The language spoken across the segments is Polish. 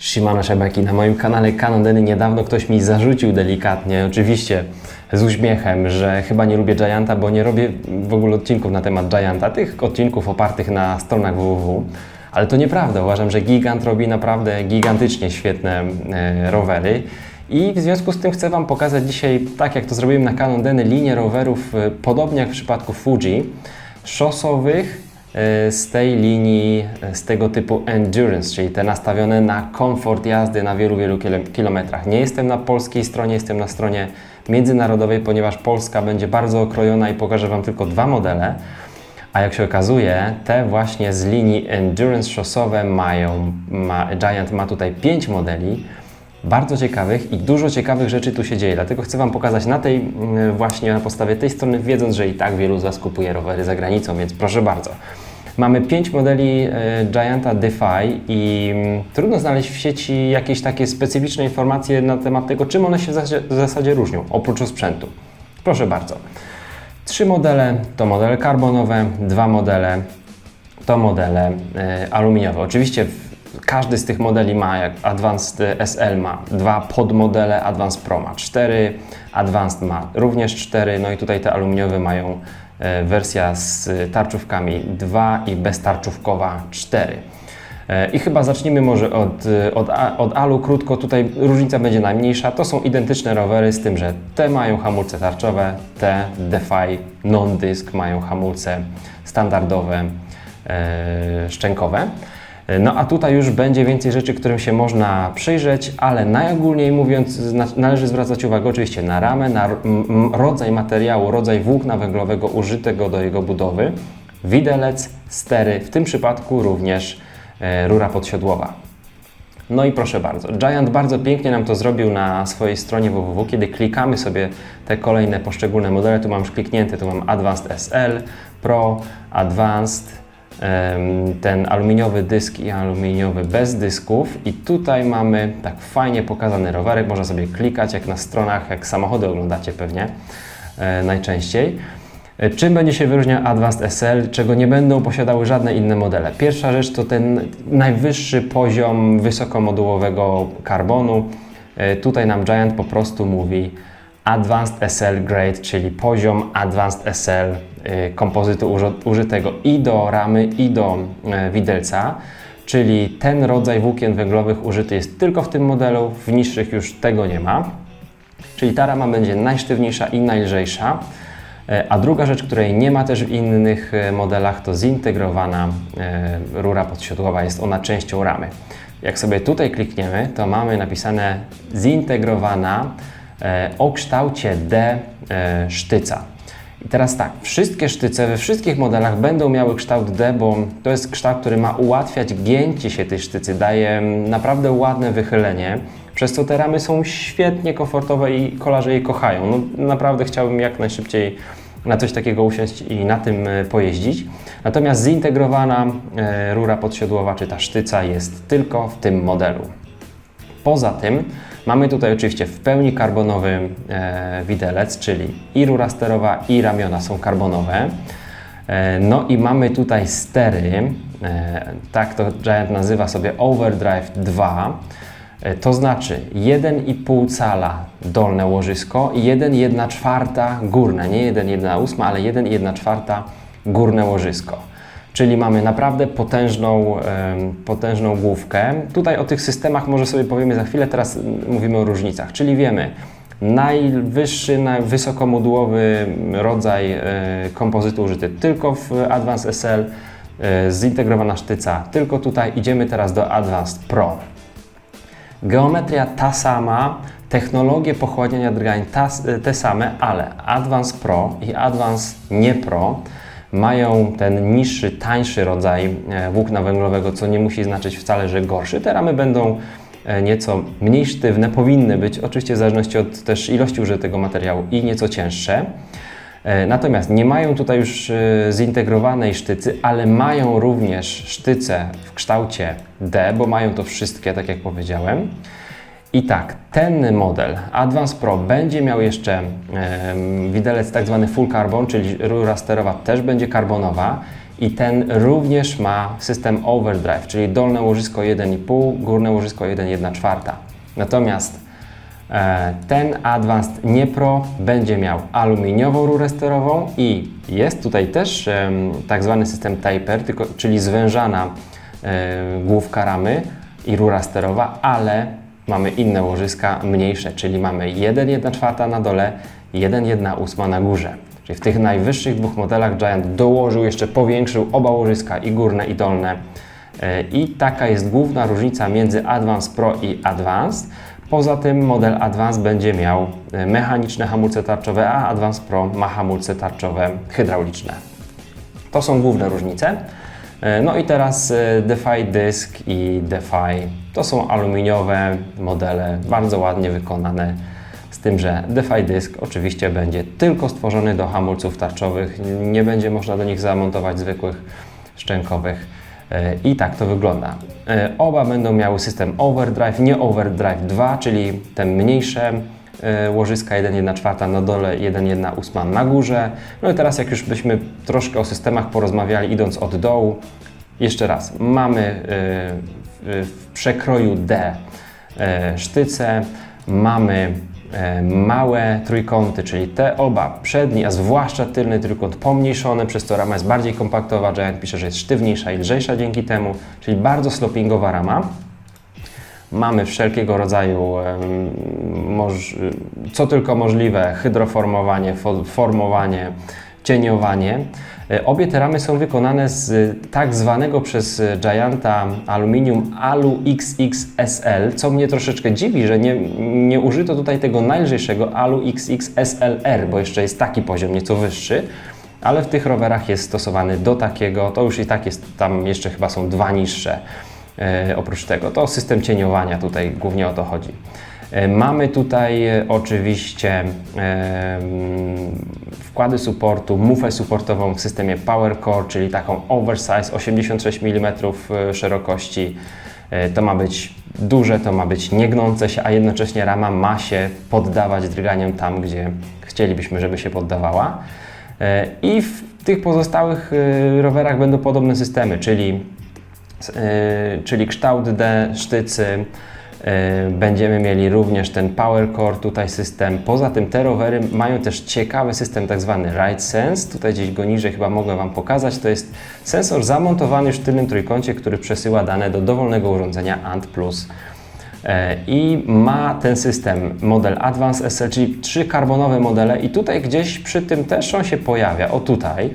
Shimano Szebeki. Na moim kanale Canondeny niedawno ktoś mi zarzucił delikatnie, oczywiście z uśmiechem, że chyba nie lubię Gianta, bo nie robię w ogóle odcinków na temat Gianta, tych odcinków opartych na stronach www. Ale to nieprawda. Uważam, że Gigant robi naprawdę gigantycznie świetne e, rowery. I w związku z tym chcę Wam pokazać dzisiaj, tak jak to zrobiłem na Canondeny, linię rowerów, e, podobnie jak w przypadku Fuji, szosowych, z tej linii, e, z tego typu endurance, czyli te nastawione na komfort jazdy na wielu, wielu kilo- kilometrach. Nie jestem na polskiej stronie, jestem na stronie międzynarodowej, ponieważ Polska będzie bardzo okrojona i pokażę Wam tylko dwa modele. A jak się okazuje, te właśnie z linii endurance szosowe mają, ma, Giant ma tutaj pięć modeli, bardzo ciekawych i dużo ciekawych rzeczy tu się dzieje. Dlatego chcę Wam pokazać na tej mm, właśnie na podstawie tej strony, wiedząc, że i tak wielu z Was kupuje rowery za granicą, więc proszę bardzo. Mamy pięć modeli e, Gianta Defy i mm, trudno znaleźć w sieci jakieś takie specyficzne informacje na temat tego, czym one się w zasadzie, różnią, oprócz sprzętu. Proszę bardzo. Trzy modele to modele karbonowe, dwa modele to modele e, aluminiowe. Oczywiście każdy z tych modeli ma, jak Advanced SL ma dwa podmodele, Advanced Pro ma cztery, Advanced ma również cztery, no i tutaj te aluminiowe mają e, wersja z tarczówkami 2 i beztarczówkowa 4. E, I chyba zacznijmy może od, e, od, od alu krótko, tutaj różnica będzie najmniejsza. To są identyczne rowery, z tym, że te mają hamulce tarczowe, te Defy non-disc mają hamulce standardowe, szczękowe. E, No a tutaj już będzie więcej rzeczy, którym się można przyjrzeć, ale najogólniej mówiąc należy zwracać uwagę oczywiście na ramę, na rodzaj materiału, rodzaj włókna węglowego użytego do jego budowy, widelec, stery, w tym przypadku również e, rura podsiodłowa. No i proszę bardzo, Giant bardzo pięknie nam to zrobił na swojej stronie www. Kiedy klikamy sobie te kolejne poszczególne modele, tu mam już kliknięte, tu mam Advanced SL, Pro, Advanced, ten aluminiowy dysk i aluminiowy bez dysków i tutaj mamy tak fajnie pokazany rowerek, można sobie klikać jak na stronach, jak samochody oglądacie pewnie e, najczęściej. E, Czym będzie się wyróżniał Advanced SL, czego nie będą posiadały żadne inne modele? Pierwsza rzecz to ten najwyższy poziom wysokomodułowego karbonu. E, Tutaj nam Giant po prostu mówi Advanced SL Grade, czyli poziom Advanced SL kompozytu uży- użytego i do ramy, i do e, widelca. Czyli ten rodzaj włókien węglowych użyty jest tylko w tym modelu, w niższych już tego nie ma. Czyli ta rama będzie najsztywniejsza i najlżejsza. E, A druga rzecz, której nie ma też w innych e, modelach, to zintegrowana rura podsiodłowa. Jest ona częścią ramy. Jak sobie tutaj klikniemy, to mamy napisane zintegrowana o kształcie D sztyca. I teraz tak, wszystkie sztyce we wszystkich modelach będą miały kształt D, bo to jest kształt, który ma ułatwiać gięcie się tej sztycy, daje naprawdę ładne wychylenie, przez co te ramy są świetnie komfortowe i kolarze je kochają. No, naprawdę chciałbym jak najszybciej na coś takiego usiąść i na tym e, pojeździć. Natomiast zintegrowana e, rura podsiodłowa czy ta sztyca jest tylko w tym modelu. Poza tym mamy tutaj oczywiście w pełni karbonowy e, widelec, czyli i rura sterowa, i ramiona są karbonowe. E, no i mamy tutaj stery, e, tak to Giant nazywa sobie Overdrive 2. E, To znaczy 1,5 cala dolne łożysko i 1,1 czwarta górne, nie 1,1 ósma, ale 1,1 czwarta górne łożysko. Czyli mamy naprawdę potężną, potężną główkę. Tutaj o tych systemach może sobie powiemy za chwilę, teraz mówimy o różnicach. Czyli wiemy, najwyższy, najwysokomodułowy rodzaj e, kompozytu użyty tylko w Advanced SL, e, zintegrowana sztyca tylko tutaj. Idziemy teraz do Advanced Pro. Geometria ta sama, technologie pochłaniania drgań ta, te same, ale Advance Pro i Advance nie Pro mają ten niższy, tańszy rodzaj e, włókna węglowego, co nie musi znaczyć wcale, że gorszy. Te ramy będą e, nieco mniej sztywne, powinny być, oczywiście w zależności od też ilości użytego materiału i nieco cięższe. E, Natomiast nie mają tutaj już zintegrowanej sztycy, ale mają również sztyce w kształcie D, bo mają to wszystkie, tak jak powiedziałem. I tak, ten model Advance Pro będzie miał jeszcze em, widelec tak zwany full carbon, czyli rura sterowa też będzie karbonowa i ten również ma system overdrive, czyli dolne łożysko 1,5, górne łożysko 1,1 czwarta. Natomiast e, ten Advanced Nie Pro będzie miał aluminiową rurę sterową i jest tutaj też em, tak zwany system taper, tylko, czyli zwężana e, główka ramy i rura sterowa, ale mamy inne łożyska mniejsze, czyli mamy 1,1 czwarta na dole, 1,1 ósma na górze. Czyli w tych najwyższych dwóch modelach Giant dołożył jeszcze, powiększył oba łożyska i górne i dolne. E, I taka jest główna różnica między Advance Pro i Advance. Poza tym model Advance będzie miał e, mechaniczne hamulce tarczowe, a Advance Pro ma hamulce tarczowe hydrauliczne. To są główne różnice. E, No i teraz e, Defy Disc i Defy to są aluminiowe modele, bardzo ładnie wykonane. Z tym, że Defy Disc oczywiście będzie tylko stworzony do hamulców tarczowych, nie będzie można do nich zamontować zwykłych szczękowych. E, I tak to wygląda. Oba będą miały system Overdrive, nie Overdrive 2, czyli te mniejsze łożyska 1,1 czwarta na dole, 1,1 ósma na górze. No i teraz jak już byśmy troszkę o systemach porozmawiali, idąc od dołu, jeszcze raz, mamy e, w- przekroju D e, sztyce, mamy e, małe trójkąty, czyli te oba, przedni, a zwłaszcza tylny trójkąt pomniejszony, przez to rama jest bardziej kompaktowa, Giant pisze, że jest sztywniejsza i lżejsza dzięki temu, czyli bardzo slopingowa rama. Mamy wszelkiego rodzaju, co tylko możliwe, hydroformowanie, fo- formowanie, cieniowanie. E, Obie te ramy są wykonane z tak zwanego przez Gianta aluminium Alu XXSL, co mnie troszeczkę dziwi, że nie, nie użyto tutaj tego najlżejszego Alu XXSLR, bo jeszcze jest taki poziom nieco wyższy ale w tych rowerach jest stosowany do takiego, to już i tak jest, tam jeszcze chyba są dwa niższe oprócz tego. To system cieniowania tutaj głównie o to chodzi. E, Mamy tutaj e, oczywiście e, mm, wkłady supportu, mufę supportową w systemie Power Core, czyli taką oversize 86 mm szerokości. E, To ma być duże, to ma być niegnące się, a jednocześnie rama ma się poddawać drganiom tam, gdzie chcielibyśmy, żeby się poddawała. E, I w tych pozostałych e, rowerach będą podobne systemy, czyli, e, czyli kształt D, sztycy. e, Będziemy mieli również ten Power Core tutaj system. Poza tym te rowery mają też ciekawy system tak zwany Ride Sense. Tutaj gdzieś go niżej chyba mogę Wam pokazać. To jest sensor zamontowany już w tylnym trójkącie, który przesyła dane do dowolnego urządzenia ANT+. E, I ma ten system model Advanced SL, czyli trzy karbonowe modele i tutaj gdzieś przy tym też on się pojawia, o tutaj,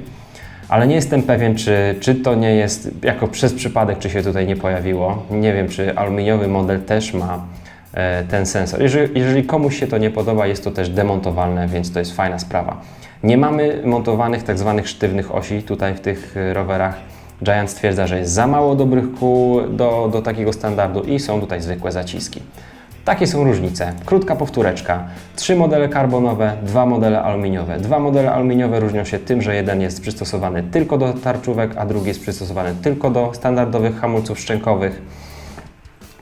ale nie jestem pewien, czy, czy to nie jest jako przez przypadek, czy się tutaj nie pojawiło. Nie wiem, czy aluminiowy model też ma e, ten sensor. Jeżeli, jeżeli komuś się to nie podoba, jest to też demontowalne, więc to jest fajna sprawa. Nie mamy montowanych tak zwanych sztywnych osi tutaj w tych e, rowerach. Giant stwierdza, że jest za mało dobrych kół do, do takiego standardu i są tutaj zwykłe zaciski. Takie są różnice. Krótka powtóreczka. Trzy modele karbonowe, dwa modele aluminiowe. Dwa modele aluminiowe różnią się tym, że jeden jest przystosowany tylko do tarczówek, a drugi jest przystosowany tylko do standardowych hamulców szczękowych.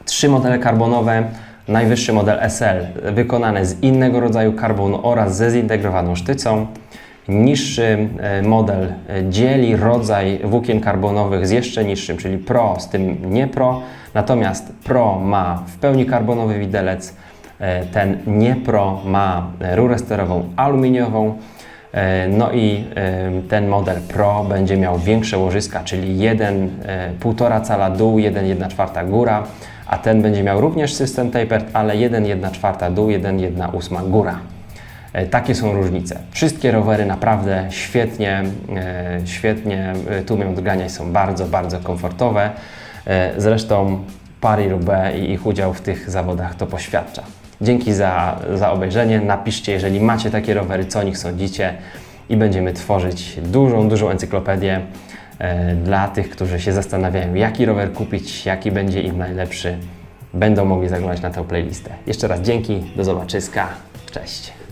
Trzy modele karbonowe, najwyższy model SL wykonany z innego rodzaju karbonu oraz ze zintegrowaną sztycą. Niższy e, model e, dzieli rodzaj włókien karbonowych z jeszcze niższym, czyli Pro z tym nie Pro. Natomiast Pro ma w pełni karbonowy widelec, e, ten nie Pro ma rurę sterową aluminiową. No i ten model Pro będzie miał większe łożyska, czyli 1,5 cala dół, 1,1 czwarta góra, a ten będzie miał również system tapered, ale 1,1 czwarta dół, 1,1 ósma góra. E, Takie są różnice. Wszystkie rowery naprawdę świetnie, e, świetnie e, tłumią drgania i są bardzo, bardzo komfortowe. Zresztą Paris-Roubaix i ich udział w tych zawodach to poświadcza. Dzięki za, za obejrzenie. Napiszcie, jeżeli macie takie rowery, co o nich sądzicie i będziemy tworzyć dużą, dużą encyklopedię dla tych, którzy się zastanawiają, jaki rower kupić, jaki będzie im najlepszy. Będą mogli zaglądać na tę playlistę. Jeszcze raz dzięki, do zobaczyska, cześć.